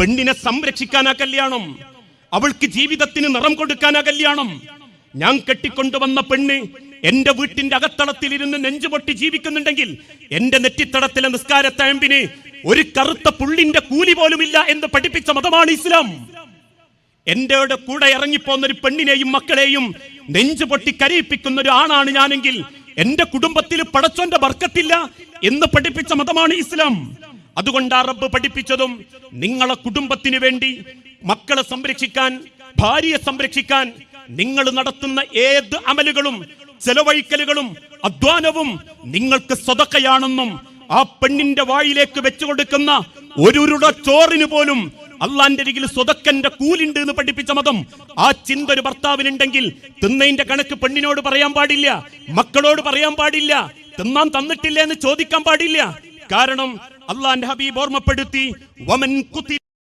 പെണ്ണിനെ സംരക്ഷിക്കാനാ കല്യാണം. അവൾക്ക് ജീവിതത്തിന് നിറം കൊടുക്കാനാ കല്യാണം. ഞാൻ കെട്ടിക്കൊണ്ടുവന്ന പെണ്ണ് എന്റെ വീട്ടിന്റെ അകത്തളത്തിലിരുന്ന് നെഞ്ചുപൊട്ടി ജീവിക്കുന്നുണ്ടെങ്കിൽ എന്റെ നെറ്റിത്തടത്തിലെ നിസ്കാരത്തഴമ്പിന് ഒരു കറുത്ത പുള്ളിന്റെ കൂലി പോലുമില്ല എന്ന് പഠിപ്പിച്ച മതമാണ് ഇസ്ലാം. എന്റെ കൂടെ ഇറങ്ങിപ്പോന്ന ഒരു പെണ്ണിനെയും മക്കളെയും നെഞ്ചുപൊട്ടി കരയിപ്പിക്കുന്ന ഒരു ആണാണ് ഞാനെങ്കിൽ എന്റെ കുടുംബത്തിൽ പടച്ചോന്റെ ബർക്കത്തില്ല എന്ന് പഠിപ്പിച്ച മതമാണ് ഇസ്ലാം. അതുകൊണ്ട് റബ്ബ് പഠിപ്പിച്ചതും നിങ്ങളെ കുടുംബത്തിന് വേണ്ടി മക്കളെ സംരക്ഷിക്കാൻ ഭാര്യയെ സംരക്ഷിക്കാൻ നിങ്ങൾ നടത്തുന്ന ഏത് അമലുകളും ചെലവഴിക്കലുകളും അധ്വാനവും നിങ്ങൾക്ക് സ്വതക്കയാണെന്നും ആ പെണ്ണിന്റെ വായിലേക്ക് വെച്ചു കൊടുക്കുന്ന ഒരു ഉരുട ചോറിന് പോലും അള്ളാന്റെ അരികിൽ സ്വതക്കന്റെ കൂലുണ്ട് എന്ന് പഠിപ്പിച്ച മതം ആ ചിന്ത ഒരു ഭർത്താവിനുണ്ടെങ്കിൽ തിന്നതിന്റെ കണക്ക് പെണ്ണിനോട് പറയാൻ പാടില്ല മക്കളോട് പറയാൻ പാടില്ല തിന്നാൻ തന്നിട്ടില്ല എന്ന് ചോദിക്കാൻ പാടില്ല. കാരണം അള്ളാന്റെ ഹബീബ് ഓർമ്മപ്പെടുത്തി വമൻ കുത്തി